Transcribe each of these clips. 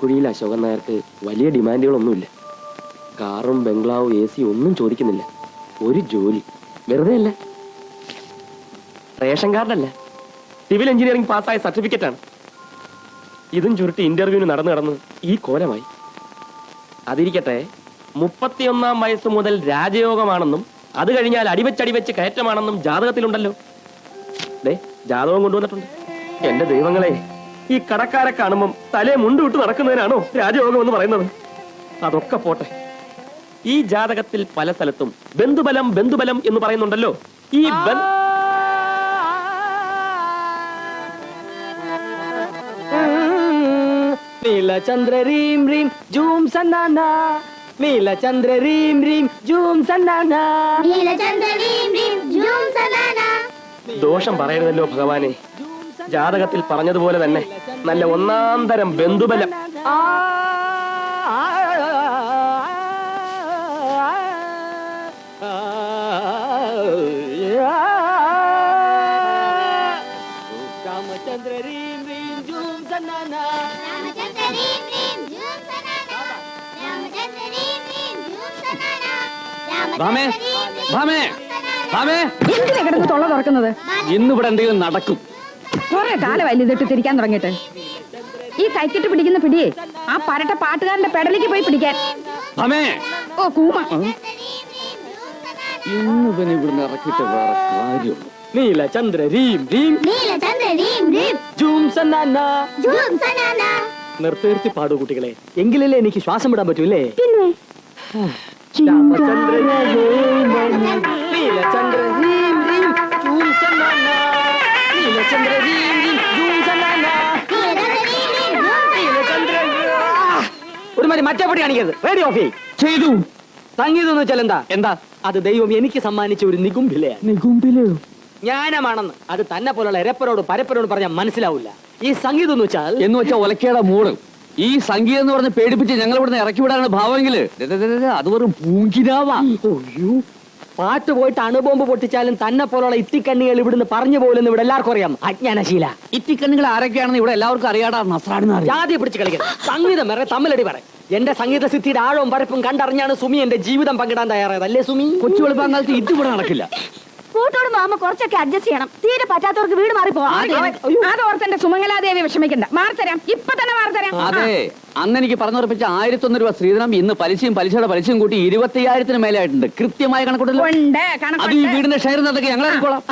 ഈ വാരിക്കുഴിയിൽ അശോകൻ നായർക്ക് വലിയ ഡിമാൻഡുകളൊന്നുമില്ല. കാറും ബംഗ്ലാവും എ സി ഒന്നും ചോദിക്കുന്നില്ല. ഒരു ജോലി. വെറുതെ അല്ല. റേഷൻ കാർഡല്ല സിവിൽ എഞ്ചിനീയറിംഗ് പാസ്സായ സർട്ടിഫിക്കറ്റ് ആണ്. ഇതും ചുരുട്ടി ഇന്റർവ്യൂവിന് നടന്നു കിടന്ന് ഈ കോലമായി. അതിരിക്കട്ടെ മുപ്പത്തിയൊന്നാം വയസ്സ് മുതൽ രാജയോഗമാണെന്നും അത് കഴിഞ്ഞാൽ അടിവെച്ചടിവെച്ച് കയറ്റമാണെന്നും ജാതകത്തിലുണ്ടല്ലോ. ദേ ജാതകം കൊണ്ടുവന്നിട്ടുണ്ട്. എന്റെ ദൈവങ്ങളെ ഈ കടക്കാരെ കാണുമ്പം തലേ മുണ്ടുവിട്ട് നടക്കുന്നതിനാണോ രാജയോഗം എന്ന് പറയുന്നത്? അതൊക്കെ പോട്ടെ. ഈ ജാതകത്തിൽ പല സ്ഥലത്തും ബന്ധുബലം ബന്ധുബലം എന്ന് പറയുന്നുണ്ടല്ലോ. ഈ നീലചന്ദ്ര റീം റീം ജൂം സന്നാന. നീലചന്ദ്ര റീം റീം ജൂം സന്നാന. നീലചന്ദ്രീം ജൂം സന്നാന. ദോഷം പറയരുതല്ലോ ഭഗവാനെ. ജാതകത്തിൽ പറഞ്ഞതുപോലെ തന്നെ. നല്ല ഒന്നാം തരം ബന്ധുബലം. എന്തിനാ കിടന്ന് തൊള്ള തുറക്കുന്നത് ഇന്നിവിടെ എന്തെങ്കിലും നടക്കും കുറെ കാലമല്ല ഇതിട്ട് തിരിക്കാൻ തുടങ്ങിയിട്ട്. ഈ കൈക്കിട്ട് പിടിക്കുന്ന പിടിയെ ആ പരട്ട പാട്ടുകാരന്റെ പെടലിക്ക് പോയി പിടിക്കാൻ. ഓ കൂമ. ഇന്ന് പിന്നെ ഇവിടുന്ന് ഇറക്കിയിട്ട് വേറെ ചന്ദ്ര രീം രീം. ജൂം സനാന. ജൂം സനാന. നിർത്തി പാടൂ കുട്ടികളെ. എങ്കിലല്ലേ എനിക്ക് ശ്വാസം വിടാൻ പറ്റൂല്ലേ പിന്നെ? രാമചന്ദ്ര നീലചന്ദ്ര മാതിരി മറ്റേ പടി കാണിക്കരുത്. Radio off. ചെയ്തു. സംഗീതം എന്ന് വെച്ചാൽ എന്താ? എന്താ അത് ദൈവം എനിക്ക് സമ്മാനിച്ച ഒരു നികുംഭിലയാണ്. നികുമ്പിൽ ജ്ഞാനമാണെന്ന്. അത് തന്നെ പോലുള്ള എരപ്പരോട് പരപ്പരോട് പറഞ്ഞാൽ മനസ്സിലാവില്ല. ഈ സംഗീതം എന്ന് വെച്ചാൽ എന്ന് വെച്ചാൽ ഒലക്കയുടെ മൂട്. ഈ സംഗീതം എന്ന് പറഞ്ഞ് പേടിപ്പിച്ച് ഞങ്ങൾ ഇവിടുന്ന് ഇറക്കി വിടാനാണ് ഭാവമെങ്കിൽ അത് വെറും പൂങ്കിനാവാ ഒയ്യോ, പാട്ട് പോയിട്ട് അണുബോംബ് പൊട്ടിച്ചാലും തന്നെ പോലുള്ള ഇത്തിക്കണ്ണികൾ ഇവിടുന്ന് പറഞ്ഞു പോലെന്ന് ഇവിടെ എല്ലാവർക്കും അറിയാം. അജ്ഞാനശീല. ഇത്തിക്കണ്ണികൾ ആരൊക്കെയാണെന്ന് ഇവിടെ എല്ലാവർക്കും അറിയാടാ നസ്രാണെന്ന് അറിയാം. ജാതിയെ പിടിച്ച് കളിക്കണം. സംഗീതം വേറെ തമ്മിലടി പറ എന്റെ സംഗീത സിദ്ധിയുടെ ആഴവും പരപ്പും കണ്ടറിഞ്ഞാണ് സുമി എന്റെ ജീവിതം പങ്കിടാൻ തയ്യാറായത്. അല്ലേ സുമി? കൊച്ചു വെളുപ്പാങ്കാലത്ത് ഇത് ഇവിടെ നടക്കില്ല. കൂട്ടോട് മാമ കുറച്ചൊക്കെ അഡ്ജസ്റ്റ് ചെയ്യണം. തീരെ പറ്റാത്തവർക്ക് വീട് മാറി പോവാം. സുമംഗലാദേവി വിഷമിക്കണ്ട. മാർത്തരാം ഇപ്പൊ തന്നെ മാർത്തരാം അതെ അന്ന് എനിക്ക് പറഞ്ഞുറപ്പിച്ച ആയിരത്തൊന്ന് രൂപ ശ്രീധനം ഇന്ന് പലിശയും പലിശയുടെ പലിശയും കൂട്ടി ഇരുപത്തിയായിരത്തിന് മേലായിട്ടുണ്ട്. കൃത്യമായ അത് ഈ കണക്കുണ്ട് വീടിന്റെ ഷെയർ നടക്കുക ഞങ്ങൾ ഇറക്കിക്കോളാം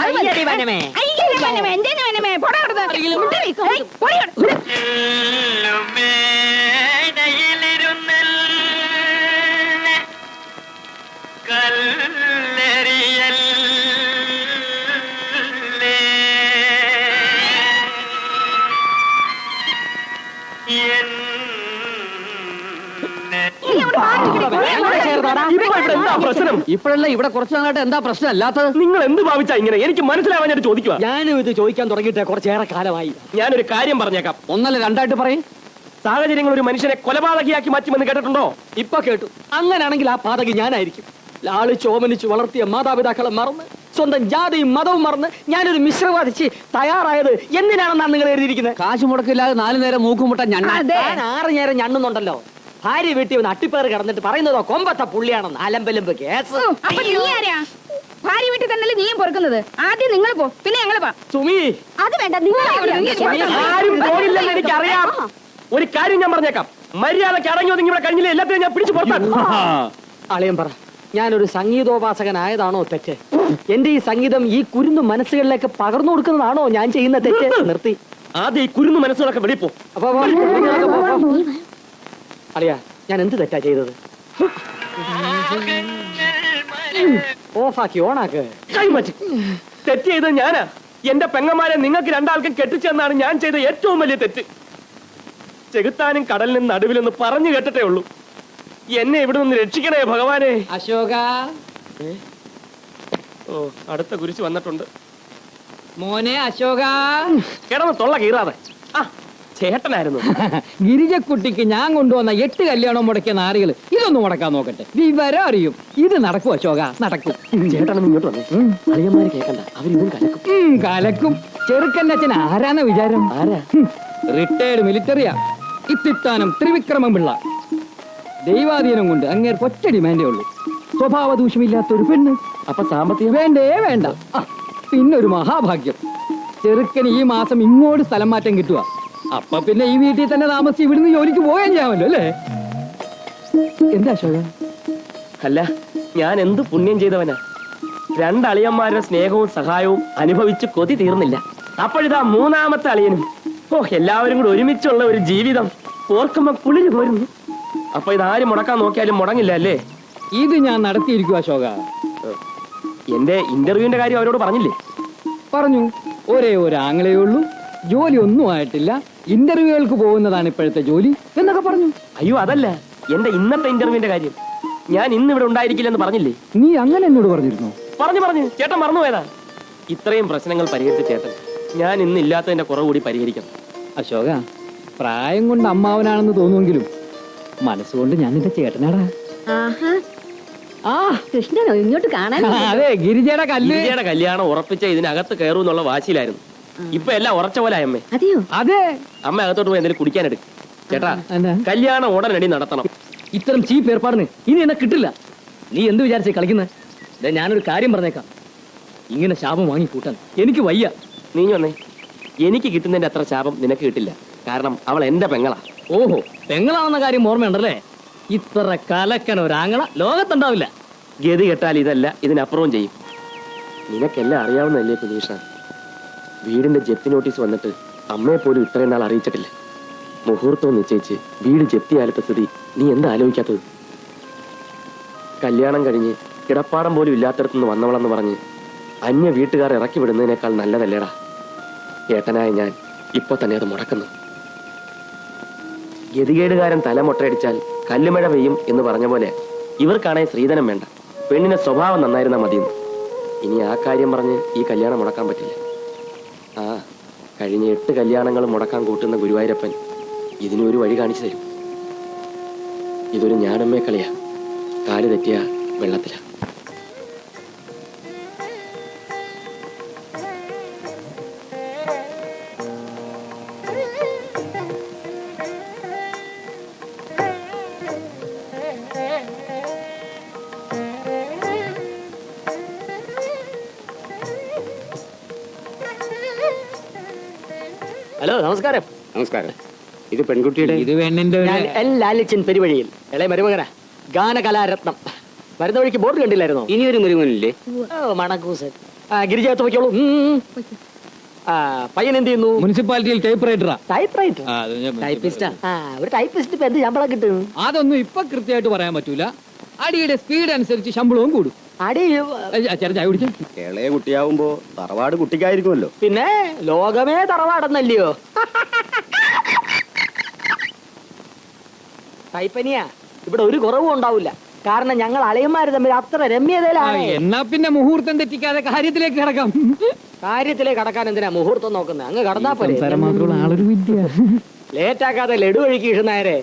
ഇവിടെ എന്താ പ്രശ്നം? ഇപ്പോഴല്ല ഇവിടെ കുറച്ചു നാളായിട്ട് എന്താ പ്രശ്നം? അല്ലാത്തത്? നിങ്ങൾ എന്ത് ഭാവിച്ചാ ഇങ്ങനെ? എനിക്ക് മനസ്സിലാവാഞ്ഞിട്ട് ഞാൻ ചോദിക്കുക ഞാനും ഇത് ചോദിക്കാൻ തുടങ്ങിയിട്ട് കുറച്ചേറെ കാലമായി. ഞാനൊരു കാര്യം പറഞ്ഞേക്കാം. ഒന്നല്ല രണ്ടായിട്ട് പറയും. സാഹചര്യങ്ങൾ ഒരു മനുഷ്യനെ കൊലപാതകിയാക്കി മാറ്റുമെന്ന് കേട്ടിട്ടുണ്ടോ? ഇപ്പൊ കേട്ടു. അങ്ങനെയാണെങ്കിൽ ആ പാതകി ഞാനായിരിക്കും. ലാളി ചോമനിച്ച് വളർത്തിയ മാതാപിതാക്കളെ മറന്ന് സ്വന്തം ജാതിയും മതവും മറന്ന് ഞാനൊരു മിശ്രവാദിച്ച് തയ്യാറായത് എന്തിനാണെന്നാണ് നിങ്ങൾ എഴുതിയിരിക്കുന്നത്? കാശ് മുടക്കില്ലാതെ നാലു നേരം മൂക്കുമുട്ട ഞണ്ണ ഞാൻ ആറ് നേരം ഞണ്ണുന്നുണ്ടല്ലോ ഭാര്യ വീട്ടിൽ വന്ന് അട്ടിപ്പേറ് കിടന്നിട്ട് പറയുന്നതോ കൊമ്പത്തെ പുള്ളിയാണെന്ന്? അലമ്പലമ്പ് കേസ്. അപ്പൊ നീ ആരാ? ഭാര്യ വീട്ടിൽ തന്നെ നീയും പൊറുക്കുന്നത്? ആദ്യം നിങ്ങൾ പോ പിന്നെ ഞങ്ങൾ പോ. സുമി. അത് വേണ്ട ആരും പോകില്ലെന്ന് എനിക്കറിയാം. ഒരു കാര്യം ഞാൻ പറഞ്ഞേക്കാം. മര്യാദയ്ക്ക് അടങ്ങി ഒതുങ്ങി ഇവിടെ കഴിഞ്ഞില്ല എല്ലാത്തിനും ഞാൻ പിടിച്ചു പുറത്താക്കും. അളിയൻ പറ ഞാനൊരു സംഗീതോപാസകനായതാണോ തെറ്റ്? എന്റെ ഈ സംഗീതം ഈ കുരുന്നു മനസ്സുകളിലേക്ക് പകർന്നു കൊടുക്കുന്നതാണോ ഞാൻ ചെയ്യുന്ന തെറ്റ്? നിർത്തി. ആദ്യം ഈ കുരുന്നു മനസ്സുകളൊക്കെ വെളിപ്പോ പോ. അപ്പൊ പോ, നിങ്ങളൊക്കെ പോ, പോ. അളിയാ ഞാൻ എന്ത് തെറ്റാ ചെയ്തത്? ഓഫാക്കി ഓണാക്ക്. തെറ്റ് ചെയ്തത് ഞാനാ. എന്റെ പെങ്ങന്മാരെ നിങ്ങൾക്ക് രണ്ടാൾക്കും കെട്ടിച്ചെന്നാണ് ഞാൻ ചെയ്ത ഏറ്റവും വലിയ തെറ്റ്. ചെകുത്താനും കടലിനും നടുവിലെന്ന് പറഞ്ഞു കേട്ടിട്ടേ ഉള്ളൂ. എന്നെ ഇവിടെ നിന്ന് രക്ഷിക്കണേ ഭഗവാനെ. അശോക. ഓ അടുത്ത കുരിശ് വന്നിട്ടുണ്ട്. മോനെ അശോക. കിടന്ന് തൊള്ള കീറാതെ. ആ ചേട്ടനായിരുന്നു. ഗിരിജക്കുട്ടിക്ക് ഞാൻ കൊണ്ടുവന്ന എട്ട് കല്യാണം മുടക്കിയ നാറികൾ ഇതൊന്നും മുടക്കാൻ നോക്കട്ടെ. വിവരം അറിയും. ഇത് നടക്കും അശോക നടക്കും. ചേട്ടൻ ഇങ്ങോട്ട് വന്നേ. അളിയന്മാര് കേക്കണ്ട. അവരിതും കലക്കും. ഉം, കലക്കും. ചെറുക്കന്റെ അച്ഛൻ ആരാന്ന വിചാരം. ആരാ? റിട്ടയർഡ് മിലിറ്ററിയാ ഇത്തിത്താനം ത്രിവിക്രമം പിള്ള. ദൈവാധീനം കൊണ്ട് അങ്ങേർ ഒറ്റ ഡിമാൻഡേ ഉള്ളൂ. സ്വഭാവ ദൂഷ്യമില്ലാത്ത ഒരു പെണ്ണ്. അപ്പൊ സാമ്പത്തികം? വേണ്ടേ വേണ്ട. ആ, പിന്നൊരു മഹാഭാഗ്യം. ചെറുക്കന് ഈ മാസം ഇങ്ങോട്ട് സ്ഥലം മാറ്റം കിട്ടുക അപ്പൊ പിന്നെ ഈ വീട്ടിൽ തന്നെ താമസിച്ച് ഇവിടുന്ന് ജോലിക്ക് പോകാൻ ചെയ്യാമല്ലോ അല്ലേ? എന്താ അശോക അല്ല ഞാൻ എന്ത് പുണ്യം ചെയ്തവനാ? രണ്ടളിയന്മാരുടെ സ്നേഹവും സഹായവും അനുഭവിച്ച് കൊതി തീർന്നില്ല. അപ്പോഴിതാ മൂന്നാമത്തെ അളിയനും. ഓ എല്ലാവരും കൂടെ ഒരുമിച്ചുള്ള ഒരു ജീവിതം ഓർക്കുമ്പോ കുളിര് പോരുന്നു. അപ്പൊ ഇതാരും മുടക്കാൻ നോക്കിയാലും മുടങ്ങില്ല അല്ലേ? ഇത് ഞാൻ നടത്തിയിരിക്കും അശോക. എന്റെ ഇന്റർവ്യൂവിന്റെ കാര്യം അവരോട് പറഞ്ഞില്ലേ? പറഞ്ഞു. ഒരേ ഒരു ആംഗ്ലേ ഉള്ളൂ ജോലി ഒന്നും ആയിട്ടില്ല. ഇന്റർവ്യൂകൾക്ക് പോകുന്നതാണ് ഇപ്പോഴത്തെ ജോലി എന്നൊക്കെ പറഞ്ഞു. അയ്യോ അതല്ല. എന്റെ ഇന്നത്തെ ഇന്റർവ്യൂവിന്റെ കാര്യം. ഞാൻ ഇന്ന് ഇവിടെ ഉണ്ടായിരിക്കില്ലെന്ന് പറഞ്ഞില്ലേ? നീ അങ്ങനെ എന്നോട് പറഞ്ഞിരുന്നു? പറഞ്ഞു പറഞ്ഞു. ചേട്ടൻ മറന്നുപോയതാ ഇത്രയും പ്രശ്നങ്ങൾ പരിഹരിച്ച ചേട്ടൻ. ഞാൻ ഇന്ന് ഇല്ലാത്തതിന്റെ കുറവ് കൂടി പരിഹരിക്കണം. അശോക പ്രായം കൊണ്ട് അമ്മാവനാണെന്ന് തോന്നുമെങ്കിലും മനസ്സുകൊണ്ട് ഞാൻ നിന്റെ ചേട്ടനാടാ. ആഹാ. ആ. കൃഷ്ണനോ ഇങ്ങോട്ട് കാണാൻ അതെ ഗിരിജയുടെ കല്ല്. കല്യാണം ഉറപ്പിച്ച ഇതിനകത്ത് കയറും എന്നുള്ള വാശിയിലായിരുന്നു. ഇപ്പൊ എല്ലാം ഉറച്ച പോലെ അമ്മേ. അതെയോ? അതെ. അമ്മ അകത്തോട്ട് പോയി എന്തെങ്കിലും കുടിക്കാൻ എടുക്കും. ചേട്ടാ? കല്യാണം ഉടനടി നടത്തണം. ഇത്തരം ചീപ്പ് ഏർപ്പാടിന് ഇനി എന്നെ കിട്ടില്ല. നീ എന്ത് വിചാരിച്ചേ കളിക്കുന്നത് ഞാനൊരു കാര്യം പറഞ്ഞേക്കാം. ഇങ്ങനെ ശാപം വാങ്ങി കൂട്ടാൻ എനിക്ക് വയ്യ. നീ വന്നേ. എനിക്ക് കിട്ടുന്നതിന്റെ അത്ര ശാപം നിനക്ക് കിട്ടില്ല. കാരണം അവൾ എന്റെ പെങ്ങളാ. ഓഹോ പെങ്ങളാണെന്ന കാര്യം ഓർമ്മയുണ്ടല്ലേ? ഇത്ര കലക്കൻ ഒരാങ്ങള ലോകത്തുണ്ടാവില്ല. ഗതി കെട്ടാൽ ഇതല്ല ഇതിനപ്പുറവും ചെയ്യും. നിനക്കെല്ലാം അറിയാവുന്നതല്ലേ കുനീഷ വീടിന്റെ ജപ്തി നോട്ടീസ് വന്നിട്ട് അമ്മയെ പോലും ഇത്രയും നാൾ അറിയിച്ചിട്ടില്ല. മുഹൂർത്തം നിശ്ചയിച്ച് വീട് ജപ്തിയാലത്തെ സ്ഥിതി നീ എന്താ ആലോചിക്കാത്തത്? കല്യാണം കഴിഞ്ഞ് കിടപ്പാടം പോലും ഇല്ലാത്തടത്തുനിന്ന് വന്നവളെന്ന് പറഞ്ഞ് അന്യ വീട്ടുകാർ ഇറക്കി വിടുന്നതിനേക്കാൾ നല്ലതല്ലേടാ? ഏട്ടനായ ഞാൻ ഇപ്പൊ തന്നെ അത് മുടക്കുന്നു. ഗതികേടുകാരൻ തല മുട്ടയടിച്ചാൽ കല്ലുമഴ പെയ്യും എന്ന് പറഞ്ഞ പോലെ ഇവർക്കാണെങ്കിൽ സ്ത്രീധനം വേണ്ട. പെണ്ണിന്റെ സ്വഭാവം നന്നായിരുന്നാ മതിയെന്ന്. ഇനി ആ കാര്യം പറഞ്ഞ് ഈ കല്യാണം മുടക്കാൻ പറ്റില്ല. കഴിഞ്ഞ എട്ട് കല്യാണങ്ങൾ മുടക്കാൻ കൂട്ടുന്ന ഗുരുവായൂരപ്പൻ ഇതിനൊരു വഴി കാണിച്ചു തരും. ഇതൊരു ഞാനമ്മേ കളിയാ. കാൽ തെറ്റിയ വെള്ളത്തിലാ. നമസ്കാരം. നമസ്കാരം. ഇത് പെൺകുട്ടിയുടെ ഇത് പെണ്ണിന്റെ ഞാൻ എൽ ലാലിച്ചൻ പെരുവഴിയിൽ. ഇളയ മരുമകന. ഗാനകലാരത്നം. വരുന്ന വഴിക്ക് ബോർഡ് കണ്ടില്ലായിരുന്നോ? ഇനി ഒരു മരുമകനില്ലേ? ഓ മണക്കൂസൻ. ഗിരിജാത്ത് വയ്ക്കോളൂ. പയ്യൻ എന്ത് ചെയ്യുന്നു? മുനിസിപ്പാലിറ്റിയിൽ ടൈപ്പ് റൈറ്ററാ. Type writer? ടൈപ്പിസ്റ്റാ? ഒരു ടൈപ്പിസ്റ്റ് ഇപ്പൊ എന്ത് ശമ്പളം കിട്ടും അതൊന്നും ഇപ്പൊ കൃത്യമായിട്ട് പറയാൻ പറ്റൂല. അടിയുടെ സ്പീഡ് അനുസരിച്ച് ശമ്പളവും കൂടും. ഇളയ കുട്ടിയാവുമ്പോ തറവാട് കുട്ടിക്കായിരിക്കുമല്ലോ. പിന്നെ ലോകമേ തറവാടെന്നല്ലയോ? കൈപ്പനിയാ ഇവിടെ ഒരു കുറവും ഉണ്ടാവില്ല. കാരണം ഞങ്ങൾ അളയന്മാര് തമ്മിൽ അത്ര രമ്യതയിലാണ്. എന്നാ പിന്നെ മുഹൂർത്തം തെറ്റിക്കാതെ കാര്യത്തിലേക്ക് കിടക്കാം. കാര്യത്തിലേക്ക് കടക്കാൻ എന്തിനാ മുഹൂർത്തം നോക്കുന്നത് അങ്ങ് കടന്നാ പോലെ ലേറ്റാക്കാതെ ലഡു ഒഴുക്കി ഇടുന്നേരെ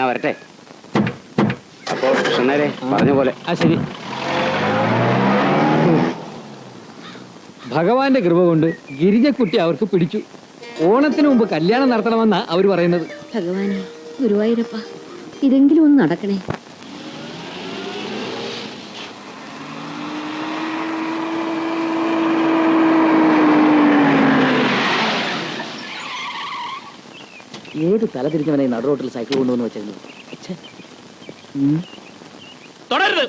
എന്നാ വരട്ടെ? അപ്പോ കൃഷ്ണനേരെ പറഞ്ഞ പോലെ. ആ ശരി. ഭഗവാന്റെ കൃപ കൊണ്ട് ഗിരിജക്കുട്ടി അവർക്ക് പിടിച്ചു. ഓണത്തിന് മുമ്പ് കല്യാണം നടത്തണമെന്നാ അവർ പറയുന്നത്. ഭഗവാനെ ഗുരുവായൂരപ്പ ഇതെങ്കിലും ഒന്ന് നടക്കണേ. ഏത് തല തിരിഞ്ഞവനെ നടുറോട്ടിൽ സൈക്കിൾ കൊണ്ടുവന്ന് വെച്ചിരുന്നു. തുടരുത്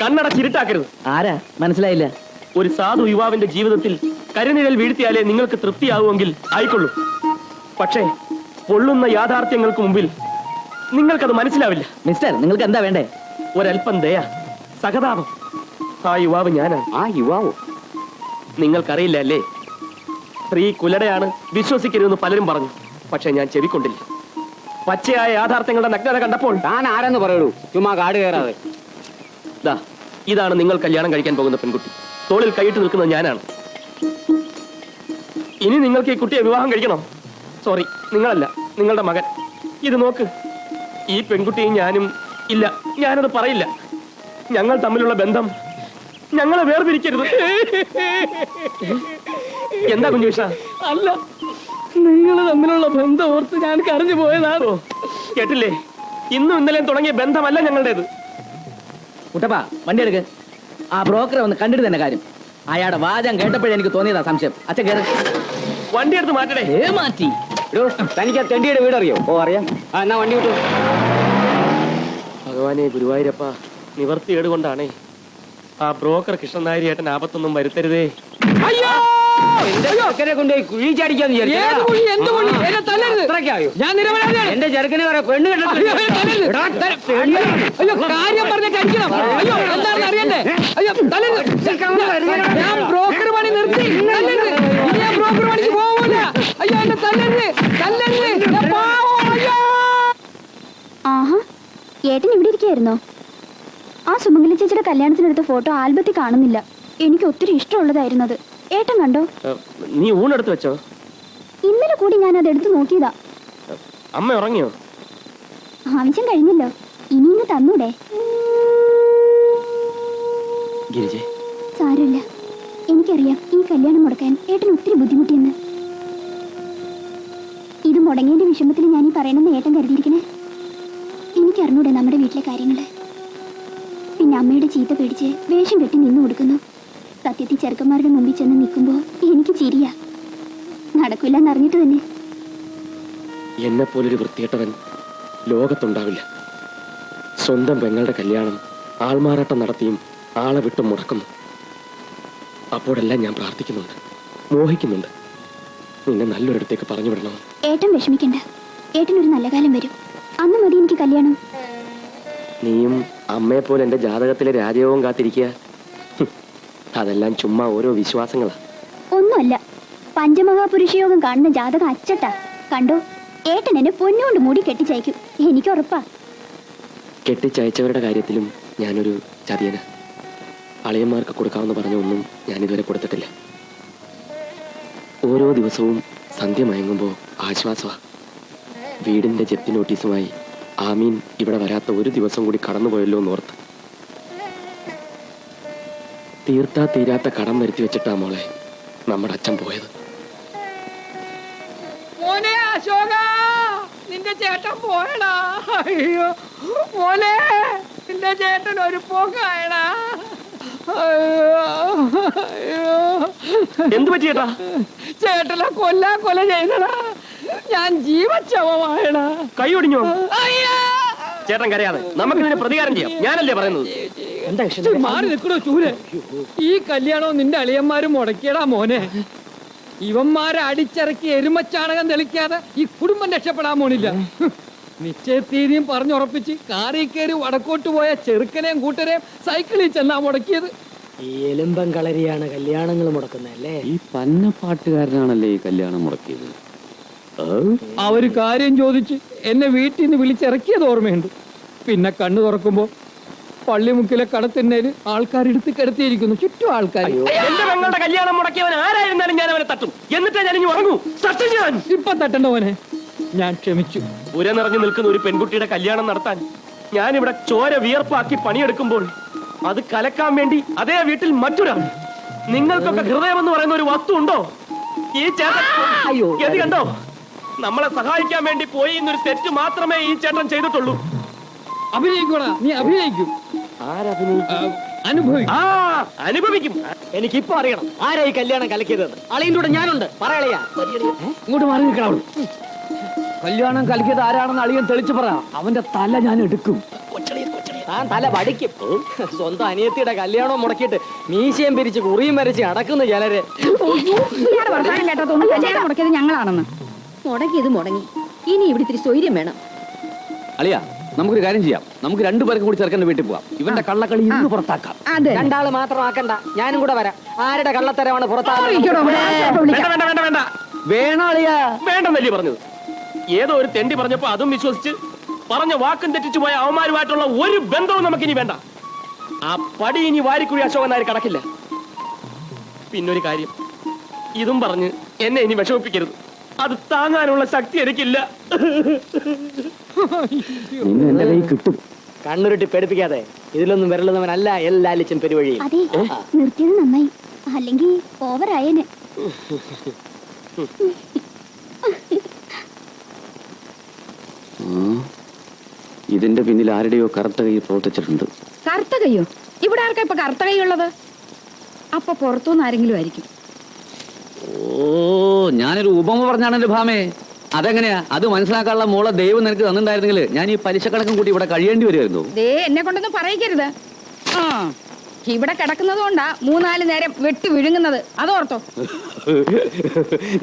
കണ്ണടച്ചിരുട്ടാക്കരുത് ആരാ? മനസ്സിലായില്ല. ഒരു സാധു യുവാവിന്റെ ജീവിതത്തിൽ കരിനിഴൽ വീഴ്ത്തിയാലേ നിങ്ങൾക്ക് തൃപ്തിയാവുമെങ്കിൽ ആയിക്കൊള്ളൂ. പക്ഷേ പൊള്ളുന്ന യാഥാർത്ഥ്യങ്ങൾക്ക് മുമ്പിൽ നിങ്ങൾക്കത് മനസ്സിലാവില്ല. മിസ്റ്റർ നിങ്ങൾക്ക് എന്താ വേണ്ടേ? ഒരൽപ്പം ദയ സഹതാപം. ആ യുവാവ് ഞാനാണ് ആ യുവാവ്? നിങ്ങൾക്കറിയില്ല അല്ലേ? സ്ത്രീ കുലടയാണ് വിശ്വസിക്കരുതെന്ന് പലരും പറഞ്ഞു. പക്ഷെ ഞാൻ ചെവിക്കൊണ്ടില്ല. പച്ചയായ യാഥാർത്ഥ്യങ്ങളുടെ നഗ്നത കണ്ടപ്പോൾ ഞാൻ ആരെന്ന് പറയൂ? ചുമ്മാ കാട് കയറാതെ. ദാ ഇതാണ് നിങ്ങൾ കല്യാണം കഴിക്കാൻ പോകുന്ന പെൺകുട്ടി. തോളിൽ കൈയിട്ട് നിൽക്കുന്നത് ഞാനാണ്. ഇനി നിങ്ങൾക്ക് ഈ കുട്ടിയെ വിവാഹം കഴിക്കണം? സോറി നിങ്ങളല്ല നിങ്ങളുടെ മകൻ. ഇത് നോക്ക് ഈ പെൺകുട്ടിയും ഞാനും ഇല്ല ഞാനത് പറയില്ല. ഞങ്ങൾ തമ്മിലുള്ള ബന്ധം ഞങ്ങളെ വേർപിരിക്കരുത്. എന്താ കുഞ്ഞുഷ അല്ല നിങ്ങൾ തമ്മിലുള്ള ബന്ധം ഓർത്ത് ഞാൻ കരഞ്ഞു പോയതാണോ കേട്ടില്ലേ? ഇന്നും ഇന്നലെയും തുടങ്ങിയ ബന്ധമല്ല ഞങ്ങളുടേത്. കുട്ടപ്പാ വണ്ടി എടുക്ക്. ആ ബ്രോക്കറെ ഒന്ന് കണ്ടിട്ട് തന്നെ കാര്യം. അയാളുടെ വാചകം കേട്ടപ്പോഴേ എനിക്ക് തോന്നിയതാ സംശയം. അച്ഛൻ കേറി. വണ്ടി എടുത്ത് മാറ്റടേ. ഏ മാറ്റി. എടോ, തനിക്ക് ആ തെണ്ടിയുടെ വീട് അറിയോ ഓ അറിയാം. ആ എന്നാ വണ്ടി വിട്ടു. ഭഗവാനെ ഗുരുവായൂരപ്പ നിവർത്തി കൊണ്ടാണേ ആ ബ്രോക്കർ കൃഷ്ണൻ ഏട്ടൻ ആപത്തൊന്നും വരുത്തരുതേ. അയ്യോ! എന്റെ ചെറുക്കനെ കൊണ്ടുപോയി കുഴി ചാടിക്കാന്ന് ഏത് കുഴി എന്ത് കുഴി എന്നെ തല്ലരുത് അത്രയ്ക്കായോ? ഞാൻ നിരപരാധിയാണ് എന്റെ ചെറുക്കനെ പെണ്ണ് അയ്യോ, എന്നെ തല്ലരുത്. എടാ, ത- അയ്യോ കാര്യം പറഞ്ഞ കഴിക്കണം അയ്യോ എന്താണെന്ന് അറിയണ്ടേ അയ്യോ തല്ലരുത് ഞാൻ ബ്രോക്കർ പണി നിർത്തി തല്ലരുത് ഇനി ഞാൻ ബ്രോക്കർ പണിക്ക് പോകൂല അയ്യോ എന്നെ തല്ലരുത് തല്ലരുത് ഞാൻ പാവം, അയ്യോ ആഹാ ഏട്ടൻ ഇവിടെ ഇരിക്കായിരുന്നോ ആ സുമംഗലി ചേച്ചിയുടെ കല്യാണത്തിനെടുത്ത ഫോട്ടോ ആൽബത്തിൽ കാണുന്നില്ല എനിക്ക് ഒത്തിരി ഇഷ്ടമുള്ളതായിരുന്നു അത് ഏട്ടൻ കണ്ടോ? നീ ഊണെടുത്ത് വെച്ചോ. ഇന്നലെ കൂടി ഞാൻ അത് എടുത്തു നോക്കിയതാ. അമ്മ ഉറങ്ങിയോ? ആവശ്യം കഴിഞ്ഞല്ലോ. ഇനി ഇന്ന് തന്നൂടെ. ഗിരിജെ. സാരമില്ല. എനിക്കറിയാം ഈ കല്യാണം മുടക്കാൻ ഏട്ടൻ ഒത്തിരി ബുദ്ധിമുട്ടിയെന്ന്. ഇത് മുടങ്ങിയതിന്റെ വിഷമത്തിൽ ഞാൻ ഈ പറയണമെന്ന് ഏട്ടൻ കരുതിയിരിക്കണേ. എനിക്കറിഞ്ഞൂടെ നമ്മുടെ വീട്ടിലെ കാര്യങ്ങൾ. പിന്നെ അമ്മയുടെ ചീത്ത പേടിച്ച് വേഷം കെട്ടി നിന്നു കൊടുക്കുന്നു. സത്യത്തിൽ ചെറുക്കന്മാരുടെ മുമ്പിൽ ചെന്ന് നിൽക്കുമ്പോ എനിക്ക് ചിരിയാ. നടക്കില്ല എന്നറിഞ്ഞിട്ട് തന്നെ. എന്നെ പോലൊരു വൃത്തികെട്ടവൻ ലോകത്തുണ്ടാവില്ല. സ്വന്തം പെങ്ങളുടെ കല്യാണം ആൾമാറാട്ടം നടത്തിയും ആളെ വിട്ട് മുടക്കുന്നു അപ്പോഴെല്ലാം ഞാൻ പ്രാർത്ഥിക്കുന്നുണ്ട് മോഹിക്കുന്നുണ്ട്. നിന്നെ നല്ലൊരിടത്തേക്ക് പറഞ്ഞു വിടണം ഏട്ടൻ വിഷമിക്കണ്ട. ഏട്ടനൊരു നല്ല കാലം വരും. അന്ന് മതി എനിക്ക് കല്യാണം. നീയും അമ്മയെ പോലെ എന്റെ ജാതകത്തിലെ രാജയോഗം കാത്തിരിക്കുക. അതെല്ലാം ചുമ്മാ ഓരോ വിശ്വാസങ്ങളാ. ഒന്നുമല്ല. പഞ്ചമഹാപുരുഷയോഗം കാണുന്ന ജാതകം അച്ചട്ട. കണ്ടോ? ഏട്ടൻ എന്നെ പൊന്നുകൊണ്ട് മൂടി കെട്ടിച്ചയക്കും. എനിക്ക് ഉറപ്പാ. കെട്ടിച്ചയച്ചവരുടെ കാര്യത്തിലും ഞാനൊരു ചതിയന. അളിയന്മാർക്ക് കൊടുക്കാമെന്ന് പറഞ്ഞ ഒന്നും ഞാൻ ഇതുവരെ കൊടുത്തിട്ടില്ല. ഓരോ ദിവസവും സന്ധ്യ മയങ്ങുമ്പോൾ ആശ്വാസമാ വീടിന്റെ ജപ്തി നോട്ടീസുമായി ആമീൻ ഇവിടെ വരാത്ത ഒരു ദിവസം കൂടി കടന്നുപോയല്ലോ എന്ന് എന്നോർത്ത് തീർത്താ തീരാത്ത കടം വരുത്തി വെച്ചിട്ടാ മോളെ നമ്മുടെ അച്ഛൻ പോയത്. മോനെ അശോക നിന്റെ ചേട്ടൻ പോയടാ. അയ്യോ മോനെ നിന്റെ ചേട്ടൻ ഒരു അയ്യോ എന്തു പറ്റി ചേട്ടാ ചേട്ടനെ കൊല്ലാ കൊല ചെയ്തടാ. ഞാൻ ജീവച്ചവമായടാ. കൈ ഒടിഞ്ഞോ? ചേട്ടൻ കരയാതെ. നമുക്കിതിന് പ്രതികാരം ചെയ്യാം. ഞാനല്ലേ പറയുന്നത്? മാറി നിൽക്കണോ ചൂര് ഈ കല്യാണവും നിന്റെ അളിയന്മാരും മുടക്കിയടാ മോനെ. ഇവന്മാരെ അടിച്ചിറക്കി എരുമച്ചാണകം തെളിക്കാതെ ഈ കുടുംബം രക്ഷപ്പെടാൻ പോണില്ല. നിശ്ചയത്തീതിയും പറഞ്ഞുറപ്പിച്ച് കാറി കയറി വടക്കോട്ട് പോയ ചെറുക്കനെയും കൂട്ടരെയും സൈക്കിളിൽ ചെന്നാ മുടക്കിയത്. ഈ എലുമ്പം കളരിയാണ് കല്യാണങ്ങൾ മുടക്കുന്നല്ലേ ഈ പന്ന പാട്ടുകാരനാണല്ലേ ഈ കല്യാണം മുടക്കിയത്? അവർ കാര്യം ചോദിച്ച് എന്നെ വീട്ടിൽ നിന്ന് വിളിച്ചിറക്കിയത് ഓർമ്മയുണ്ട്. പിന്നെ കണ്ണു തുറക്കുമ്പോ പള്ളിമുക്കിലെ ആൾക്കാർ ആൾക്കാരെടുത്ത് കിടത്തിയിരിക്കുന്നു. ചുറ്റും ആൾക്കാർ എന്റെ പെങ്ങളുടെ കല്യാണം മുടക്കിയവൻ ആരായിരുന്നാലും ഞാൻ അവനെ തട്ടും. എന്നിട്ടേ ഞാൻ ഇനി ഉറങ്ങൂ. തട്ടും ഞാൻ ഇപ്പൊ തട്ടണ്ട മോനെ. ഞാൻ ക്ഷമിച്ചു. ഉര നിറഞ്ഞു നിൽക്കുന്ന ഒരു പെൺകുട്ടിയുടെ കല്യാണം നടത്താൻ ഞാൻ ഇവിടെ ചോര വിയർപ്പാക്കി പണിയെടുക്കുമ്പോൾ അത് കലക്കാൻ വേണ്ടി അതേ വീട്ടിൽ മറ്റൊരാൾ. നിങ്ങൾക്കൊക്കെ ഹൃദയം എന്ന് പറയുന്ന ഒരു വസ്തു ഉണ്ടോ? ഈ ചേട്ടൻ കണ്ടോ? നമ്മളെ സഹായിക്കാൻ വേണ്ടി പോയി എന്നൊരു തെറ്റ് മാത്രമേ ഈ ചേട്ടൻ ചെയ്തിട്ടുള്ളൂ. അഭിനയിക്കൂടാ. നീ അഭിനയിക്കും. അനുഭവിക്കും. ആ അനുഭവിക്കും. എനിക്കിപ്പോ അറിയണം. ആരാ ഈ കല്യാണം കലക്കിയത് അളിയന്റെ കൂടെ ഞാനുണ്ട്. പറയളയാ ഇങ്ങോട്ട് മാറി നിൽക്കണം കല്യാണം കലക്കിയത് ആരാണെന്ന് അളിയൻ തെളിച്ചു പറ. അവന്റെ തല ഞാൻ എടുക്കും. താൻ തല പഠിക്കും സ്വന്തം അനിയത്തിയുടെ കല്യാണം മുടക്കിയിട്ട് മീശയും പിരിച്ച് കുറിയും വരച്ച് അടക്കുന്ന ചിലര്. ഇയാളെ വർത്താനം കല്യാണം മുടക്കിയത് ഞങ്ങളാണെന്ന്. മുടങ്ങിയത് മുടങ്ങി. ഇനി ഇവിടെ ഇത്തിരി സ്വൈര്യം വേണം. അളിയ നമുക്കൊരു കാര്യം ചെയ്യാം. നമുക്ക് രണ്ടു പേർക്കും കൂടി ചെറുക്കന്റെ വീട്ടിൽ പോവാം. ഇവന്റെ കള്ളക്കളി ഇന്ന് പുറത്താക്കാം. അതെ. രണ്ടാൾ മാത്രം ആക്കണ്ട. ഞാനും കൂടെ വരാം. ആരുടെ കള്ളത്തരമാണ് വിളിക്കാം. വേണ്ട വേണ്ട വേണ്ട വേണ്ട. വേണോ അളിയ? വേണ്ടെന്നല്ലേ പറഞ്ഞത്? ഏതോ ഒരു തെണ്ടി പറഞ്ഞപ്പോ അതും വിശ്വസിച്ച് പറഞ്ഞ വാക്കും തെറ്റിച്ചു പോയ അവന്മാരുമായിട്ടുള്ള ഒരു ബന്ധവും നമുക്കിനി വേണ്ട. ആ പടി ഇനി വാരിക്കുഴി അശോകൻ നായർ കടക്കില്ല. പിന്നൊരു കാര്യം. ഇതും പറഞ്ഞ് എന്നെ ഇനി വിഷമിപ്പിക്കരുത്. അത് താങ്ങാനുള്ള ശക്തി എനിക്കില്ല. നിന്നെ എന്റെ കൈ കിട്ടും. കണ്ണുരുട്ടി പേടിപ്പിക്കാതെ ഇതിലൊന്നും വിരലുന്നവനല്ല എല്ലാലിച്ചൻ പെരുവഴി. അതെ നിർത്തിയത് നന്നായി. അല്ലെങ്കിൽ ഓവറായേനെ. ഇതിന്റെ പിന്നിൽ ആരുടെയോ കറുത്ത കൈ പ്രവർത്തിച്ചിട്ടുണ്ട്. കറുത്ത കൈയോ? ഇവിടെ ആർക്കാ ഇപ്പൊ കറുത്ത കൈ ഉള്ളത് അപ്പൊ പുറത്തുനിന്ന് ആരെങ്കിലും ആയിരിക്കും. ഓ ഞാനൊരു ഉപമ പറഞ്ഞാണ് എന്റെ ഭാമേ. അതെങ്ങനെയാ? അത് മനസ്സിലാക്കാനുള്ള മോളെ ദൈവം നിനക്ക് തന്നിട്ടുണ്ടായിരുന്നെങ്കിൽ ഞാൻ ഈ പലിശ കണക്കും കൂട്ടി ഇവിടെ കഴിയേണ്ടി വരുമായിരുന്നു. ദേ എന്നെ കൊണ്ടൊന്നും പറയിക്കരുത്. ആ ഇവിടെ കിടക്കുന്നത് കൊണ്ടാ മൂന്നാൽ നേരം വെട്ടി വിഴുങ്ങുന്നത്. അതോർത്തോ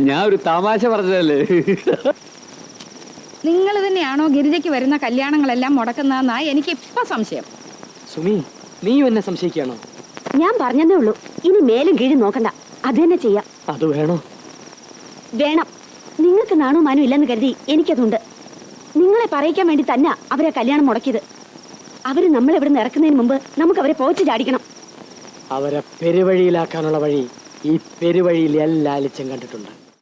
ഞാൻ ഒരു തമാശ പറഞ്ഞതല്ലേ? നിങ്ങൾ തന്നെയാണോ ഗിരിജയ്ക്ക് വരുന്ന കല്യാണങ്ങളെല്ലാം മുടക്കുന്നതെന്നാ എനിക്ക് ഇപ്പൊ സംശയം. സുമി നീയും എന്നെ സംശയിക്കുകയാണോ? ഞാൻ പറഞ്ഞതേ ഉള്ളൂ. ഇനി മേലും കീഴും നോക്കണ്ട. അത് തന്നെ ചെയ്യാം. അത് വേണോ? വേണം. നിങ്ങൾക്ക് നാണോ മാനോ ഇല്ലെന്ന് കരുതി എനിക്കതുണ്ട്. നിങ്ങളെ പറയിക്കാൻ വേണ്ടി തന്നെ അവരെ കല്യാണം മുടക്കിയത്. അവർ നമ്മളെ ഇവിടെ ഇറക്കുന്നതിന് മുമ്പ് നമുക്ക് അവരെ പോച്ച് ചാടിക്കണം. അവരെ പെരുവഴിയിലാക്കാനുള്ള വഴി ഈ പെരുവഴിയിൽ എല്ലാ അലിച്ചും കണ്ടിട്ടുണ്ട്.